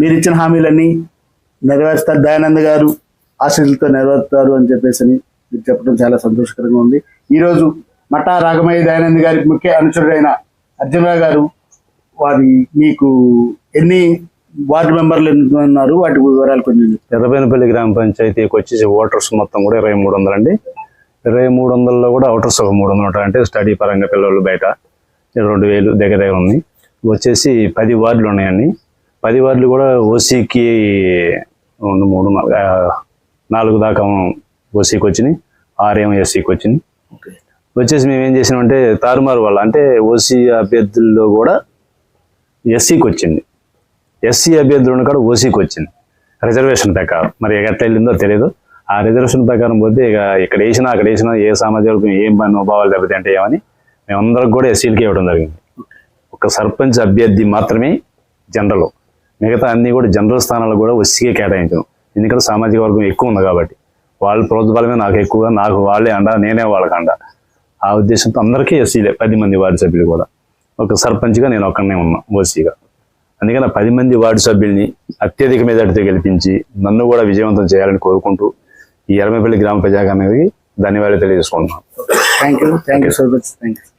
మీరు ఇచ్చిన హామీలన్నీ నెరవేరుస్తారు. దయానంద్ గారు ఆశీస్సులతో నెరవేరుతారు అని చెప్పేసి అని మీరు చెప్పడం చాలా సంతోషకరంగా ఉంది. ఈరోజు మఠా రాగమయ్య దయానంద్ గారికి ముఖ్య అనుచరుడైన అర్జునరావు గారు వారి మీకు ఎన్ని వార్డు మెంబర్లు ఉన్నారు? వాటి వివరాలు కొంచెం ఎర్రబేనపల్లి గ్రామ పంచాయతీకి వచ్చేసి ఓటర్స్ మొత్తం కూడా ఇరవై మూడు వందలు అండి. ఇరవై మూడు వందల్లో కూడా ఓటర్స్ ఒక మూడు వందలు ఉంటారు అంటే స్టడీ పరంగా పిల్లలు బయట రెండు వేలు దగ్గర దగ్గర ఉంది. వచ్చేసి పది వార్డులు ఉన్నాయండి. పది వార్డులు కూడా ఓసీకి రెండు మూడు నాలుగు దాకా ఓసీకి వచ్చినాయి ఆరేమో ఎస్సీకి ఓకే. వచ్చేసి మేము ఏం చేసినామంటే తారుమారు వల్ల అంటే ఓసీ అభ్యర్థుల్లో కూడా ఎస్సీకి వచ్చింది. ఎస్సీ అభ్యర్థులను కూడా ఓసీకి వచ్చింది. రిజర్వేషన్ ప్రకారం. మరి ఎట్లా వెళ్ళిందో తెలియదు ఆ రిజర్వేషన్ ప్రకారం పోతే ఇక ఇక్కడ వేసినా అక్కడ వేసినా ఏ సామాజిక వర్గం ఏం మనోభావాలు దెబ్బతి అంటే ఏమని మేమందరికి కూడా ఎస్సీలకి ఇవ్వడం జరిగింది. ఒక సర్పంచ్ అభ్యర్థి మాత్రమే జనరల్. మిగతా అన్ని కూడా జనరల్ స్థానాలు కూడా ఎస్సీకే కేటాయించడం ఎందుకంటే సామాజిక వర్గం ఎక్కువ ఉంది కాబట్టి. వాళ్ళ ప్రోత్బలమే నాకు ఎక్కువగా నాకు వాళ్ళే అండ నేనే వాళ్ళకి అండ. ఆ ఉద్దేశంతో అందరికీ ఎస్సీలే పది మంది వార్డు సభ్యులు కూడా. ఒక సర్పంచ్గా నేను ఒక్కనే ఉన్నా ఓసీగా అందుకని పది మంది వార్డు సభ్యుల్ని అత్యధిక మెజార్టీతో గెలిపించి నన్ను కూడా విజయవంతం చేయాలని కోరుకుంటూ ఈ ఎర్రమపల్లి గ్రామ ప్రజాగానికి ధన్యవాదాలు తెలియజేసుకుంటున్నాను. Thank you thank you so much thank you